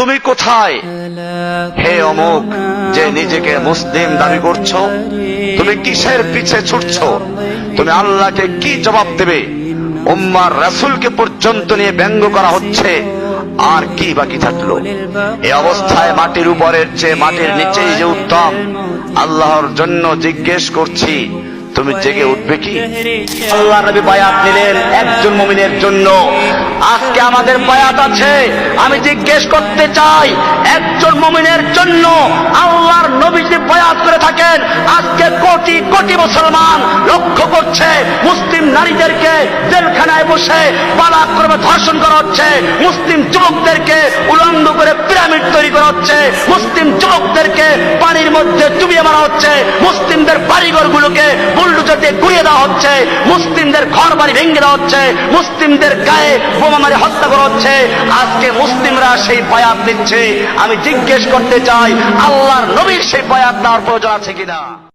তুমি কোথায়? হে অমুক, যে নিজেকে মুসলিম দাবি করছ, তুমি কিসের পিছে ছুটছো? তুমি আল্লাহকে কি জবাব দেবে? উম্মার রাসূলকে পর্যন্ত নিয়ে ব্যঙ্গ করা হচ্ছে, আর কি বাকি থাকল? এ অবস্থায় মাটির উপরের চেয়ে মাটির নিচেই যে উত্তম, আল্লাহর জন্য জিজ্ঞেস করছি, তুমি জেগে উঠবে কি? আল্লাহ নবী বায়াত নিলেন একজন মুমিনের জন্য। আজকে আমাদের বায়াত আছে। আমি জিজ্ঞেস করতে চাই, একজন মুমিনের জন্য আল্লাহর নবী যদি বায়াত করে থাকেন। আজকে কোটি কোটি মুসলমান লক্ষ্য করছে, মুসলিম নারীদেরকে জেলখানায় বসে পালাক্রমে ধর্ষণ করা হচ্ছে। মুসলিম যুবকদেরকে উলঙ্গ করে পিরামিড তৈরি করা হচ্ছে। মুসলিম যুবকদেরকে পানির মধ্যে ডুবিয়ে মারা হচ্ছে। মুসলিমদের বাড়িঘর গুলোকে গুড়িয়ে দেওয়া হচ্ছে, মুসলিমদের ঘর বাড়ি ভেঙে দেওয়া হচ্ছে, মুসলিমদের গায়ে বোমা মারি হত্যা করা হচ্ছে। আজকে মুসলিমরা সেই বায়াত দিচ্ছে আমি জিজ্ঞেস করতে চাই, আল্লাহর নবীর সেই বায়াত দেওয়ার প্রয়োজন আছে কিনা?